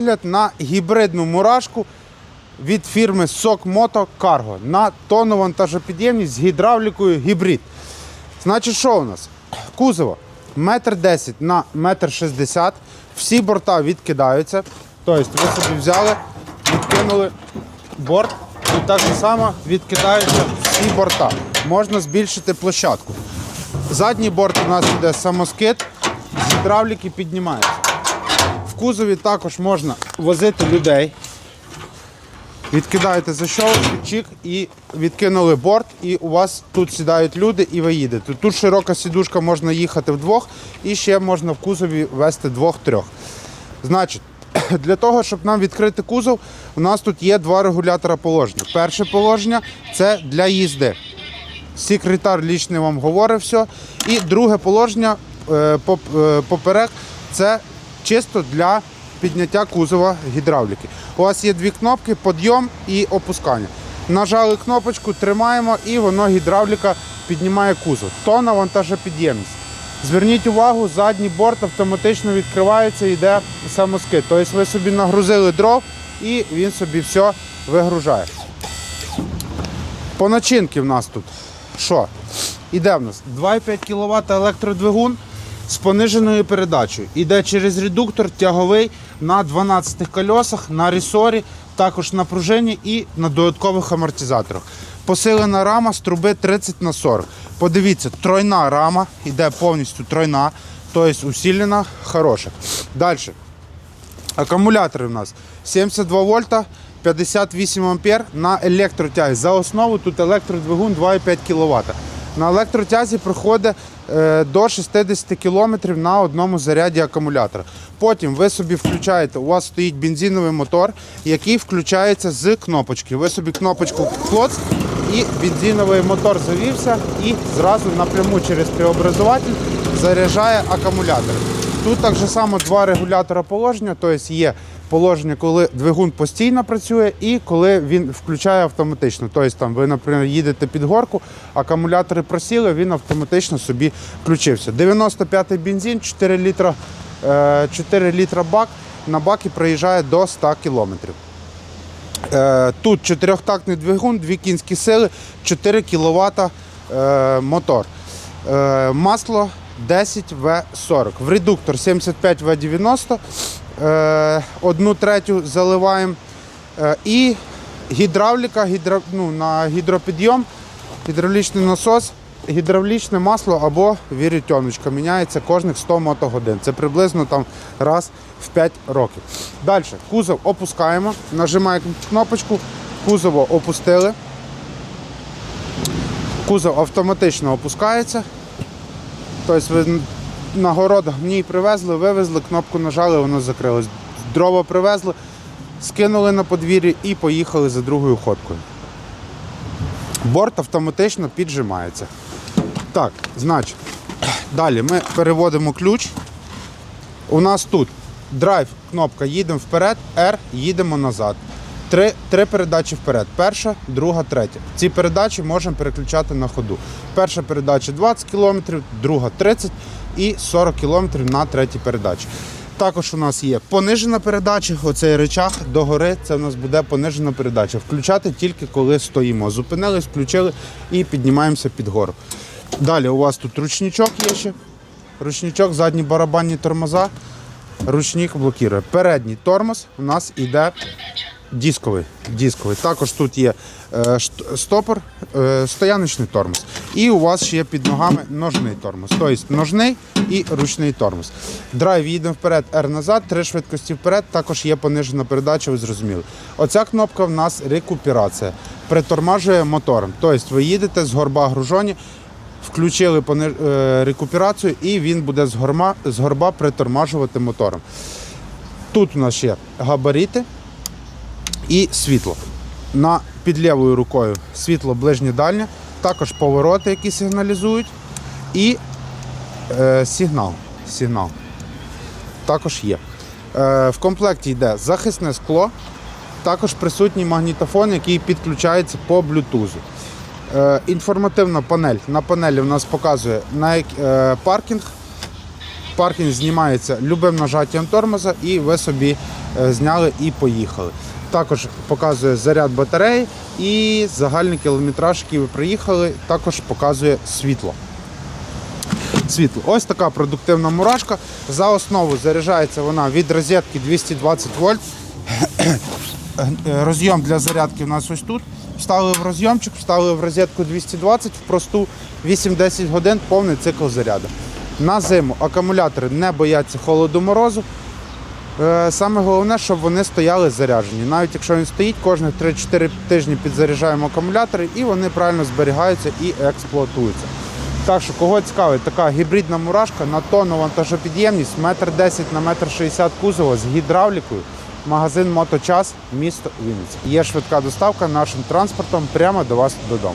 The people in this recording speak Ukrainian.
Погляд на гібридну мурашку від фірми Сок Мото Cargo на тонну вантажопідємність з гідравлікою гібрид. Значить, що у нас? Кузово 1,10 на 1,60 м. Всі борта відкидаються. Тобто ви собі взяли, відкинули борт і так само відкидаються всі борта. Можна збільшити площадку. Задній борт у нас йде самоскид, гідравліки піднімається. Кузові також можна возити людей. Відкидаєте защолочку, чик і відкинули борт, і у вас тут сідають люди і ви їдете. Тут широка сідушка, можна їхати вдвох, і ще можна в кузові вести двох-трьох. Значить, для того, щоб нам відкрити кузов, у нас тут є два регулятора положення. Перше положення це для їзди. Секретар лічний вам говорить все. І друге положення е, е, поперек це чисто для підняття кузова гідравліки. У вас є дві кнопки підйом і опускання. Нажали кнопочку, тримаємо і воно гідравліка піднімає кузов. То навантажопідємність. Зверніть увагу, задній борт автоматично відкривається і йде самоскид. Тобто ви собі нагрузили дров і він собі все вигружає. По начинки в нас тут що? Іде в нас 2,5 кВт електродвигун з пониженою передачею. Іде через редуктор тяговий на 12 колесах, на ресорі, також на пружині і на додаткових амортизаторах. Посилена рама з труби 30 на 40. Подивіться, тройна рама, іде повністю тройна, тобто усилена, хороша. Далі. Акумулятори у нас 72 вольта, 58 ампер на електротязі. За основу тут електродвигун 2,5 кВт. На електротязі проходить е, до 60 км на одному заряді акумулятора. Потім ви собі включаєте, у вас стоїть бензиновий мотор, який включається з кнопочки. Ви собі кнопочку клоц і бензиновий мотор завівся і зразу напряму через преобразователь заряджає акумулятор. Тут так само два регулятора положення, тобто є положення, коли двигун постійно працює і коли він включає автоматично. Тобто там ви, наприклад, їдете під горку, акумулятори просіли, він автоматично собі включився. 95-й бензин, 4 літра, е, 4 літра бак, на бакі проїжджає до 100 кілометрів. Е, Тут чотирьохтактний двигун, дві кінські сили, 4 кВт е, мотор. Е, Масло 10В40. В редуктор 75В90. Е, Одну третю заливаємо. Е, І гідравліка гідро, ну, на гідропідйом, гідравлічний насос, гідравлічне масло або вірютьоночка. Міняється кожних 100 мотогодин. Це приблизно там раз в 5 років. Далі кузов опускаємо, нажимаємо кнопочку, кузово опустили. Кузов автоматично опускається. Тобто ви на город гній привезли, вивезли, кнопку нажали, воно закрилось. Дрова привезли, скинули на подвір'я і поїхали за другою ходкою. Борт автоматично піджимається. Так, значить, далі ми переводимо ключ. У нас тут драйв, кнопка їдемо вперед, R, їдемо назад. Три, три передачі вперед. Перша, друга, третя. Ці передачі можемо переключати на ходу. Перша передача 20 км, друга 30 і 40 км на третій передачі. Також у нас є понижена передача, оцей речах догори, це у нас буде понижена передача. Включати тільки коли стоїмо. Зупинились, включили і піднімаємося під гору. Далі у вас тут ручничок є ще. Ручничок, задні барабанні тормоза, ручник блокує. Передній тормоз у нас йде дисковий. дисковий. Також тут є е, стопор, е, стояночний тормоз. І у вас ще є під ногами ножний тормоз. Тобто ножний і ручний тормоз. Драйв їдемо вперед, R назад, три швидкості вперед, також є понижена передача, ви зрозуміли. Оця кнопка в нас рекуперація. Притормажує мотором. Тобто ви їдете з горба гружоні, включили е, рекуперацію і він буде з, горма, з горба притормажувати мотором. Тут у нас ще габарити і світло. На під лівою рукою світло ближнє дальнє, також повороти, які сигналізують, і е, сигнал. сигнал. Також є. Е, в комплекті йде захисне скло, також присутній магнітофон, який підключається по блютузу. Е, інформативна панель. На панелі в нас показує на е, паркінг, Паркінг знімається любим нажаттям тормоза, і ви собі е, зняли і поїхали. Також показує заряд батареї і загальний кілометраж, який ви приїхали, також показує світло. Світло. Ось така продуктивна мурашка. За основу заряджається вона від розетки 220 вольт. Розйом для зарядки у нас ось тут. Вставили в розйомчик, вставили в розетку 220 в просту 8-10 годин повний цикл заряду. На зиму акумулятори не бояться холоду морозу. Е, Саме головне, щоб вони стояли заряджені. Навіть якщо він стоїть, кожних 3-4 тижні підзаряджаємо акумулятори і вони правильно зберігаються і експлуатуються. Так що, кого цікавить, така гібридна мурашка на тонну вантажопідємність, метр 10 на метр 60 кузова з гідравлікою. Магазин Моточас, місто Вінниця. Є швидка доставка нашим транспортом прямо до вас додому.